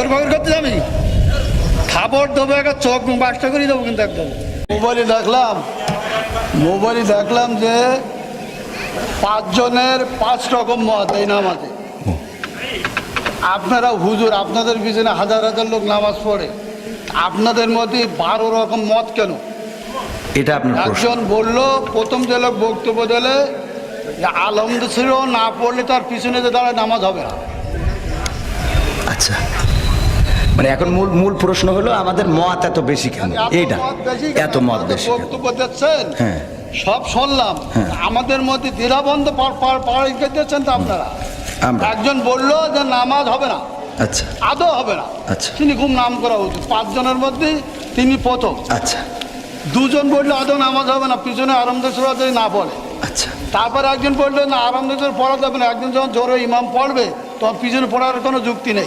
ভগর ভগর করতে যাবি? খাবার দেবো একটা চোখ বাসটা করে দেবো কিন্তু একদম। মোবাইলে দেখলাম মোবাইলে দেখলাম যে পাঁচজনের পাঁচ রকম মত এই নামাজে। আপনারা হুজুর আপনাদের পিছনে হাজার হাজার লোক নামাজ পড়ে। আপনাদের মধ্যে বারো রকম মত কেন? এটা আপনার একজন বলল প্রথম যে লোক বক্তব্য দিলে যে আলমদ ছিল না পড়লে তার পিছনে যে দাঁড়ায় নামাজ হবে না। আচ্ছা। মানে এখন মূল মূল প্রশ্ন হলো আমাদের মত এত বেশি কেন? এইটা? এত মত বেশি বক্তব্য দিচ্ছেন। হ্যাঁ। সব শুনলাম। হ্যাঁ। আমাদের মধ্যে দ্বিধাবন্ধ পাড়ি দিচ্ছেন তো আপনারা। একজন বলল যে নামাজ হবে না। আচ্ছা। আদৌ হবে না। আচ্ছা। তিনি খুব নাম করা উচিত। পাঁচজনের মধ্যে তিনি প্রথম। আচ্ছা। দুজন বলল আদৌ নামাজ হবে না? পিছনে আরামদেশ্বরা যদি না পড়ে। আচ্ছা। তারপর একজন বলল না আরামদেশ্বর পড়া যাবে না। একজন যখন জোরে ইমাম পড়বে তখন পিছনে পড়ার কোনো যুক্তি নেই।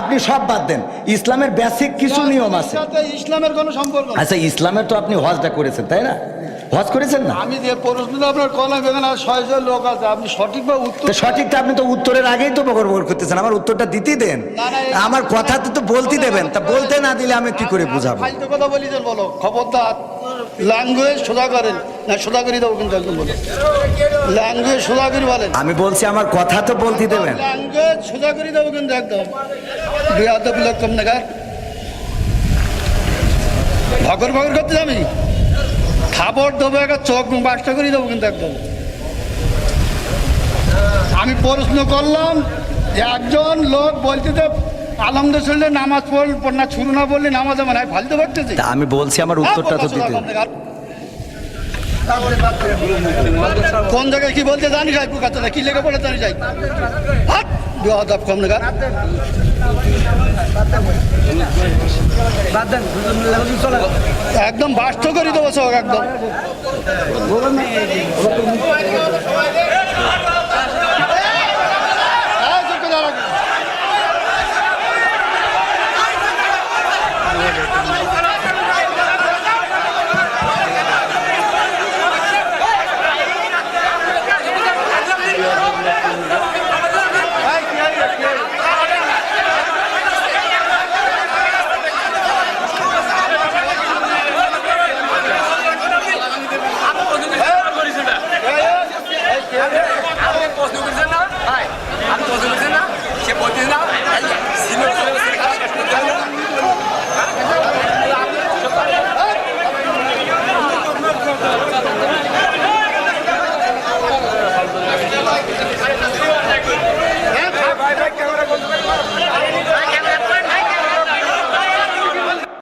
আপনি সব বাদ দেন। ইসলামের বেসিক কিছু নিয়ম আছে। ইসলামের কোনো সম্পর্ক আচ্ছা ইসলামের তো আপনি হজটা করেছেন তাই না? হজ করেছেন না? আমি যে প্রশ্নটা আপনার কলাম এখানে আর ছয় ছয় লোক আছে আপনি সঠিকভাবে উত্তর সঠিকটা আপনি তো উত্তরের আগেই তো বকর করতেছেন আমার উত্তরটা দিতেই দেন। আমার কথা তো বলতে দেবেন তা বলতে না দিলে আমি কি করে বুঝাবো? কথা বলি বলো খবরদার ল্যাঙ্গুয়েজ সোজা করেন। না করে দেবো কিন্তু একদম বলো ল্যাঙ্গুয়েজ সোজা বলেন। আমি বলছি আমার কথা তো বলতে দেবেন। ল্যাঙ্গুয়েজ দেবো কিন্তু একদম। বিয়াদব লোক নাগার ভগর ভগর করতে যাবি? খাবার দেবো একটা চোখ বাসটা করে দেবো কিন্তু একদম। আমি প্রশ্ন করলাম যে একজন লোক বলতে যে আলমদ শুনলে নামাজ পড়ল না শুরু না বললে নামাজ হয় ফালতু করতেছে তা আমি বলছি আমার উত্তরটা তো দিতে। কোন জায়গায় কি বলতে জানি যাই পুকাতে কি লেগে পড়ে জানি যাই কম লেগা একদম বাস্ত করে তো সব, একদম। হ্যাঁ ভাই ভাই ক্যামেরা বন্ধ করে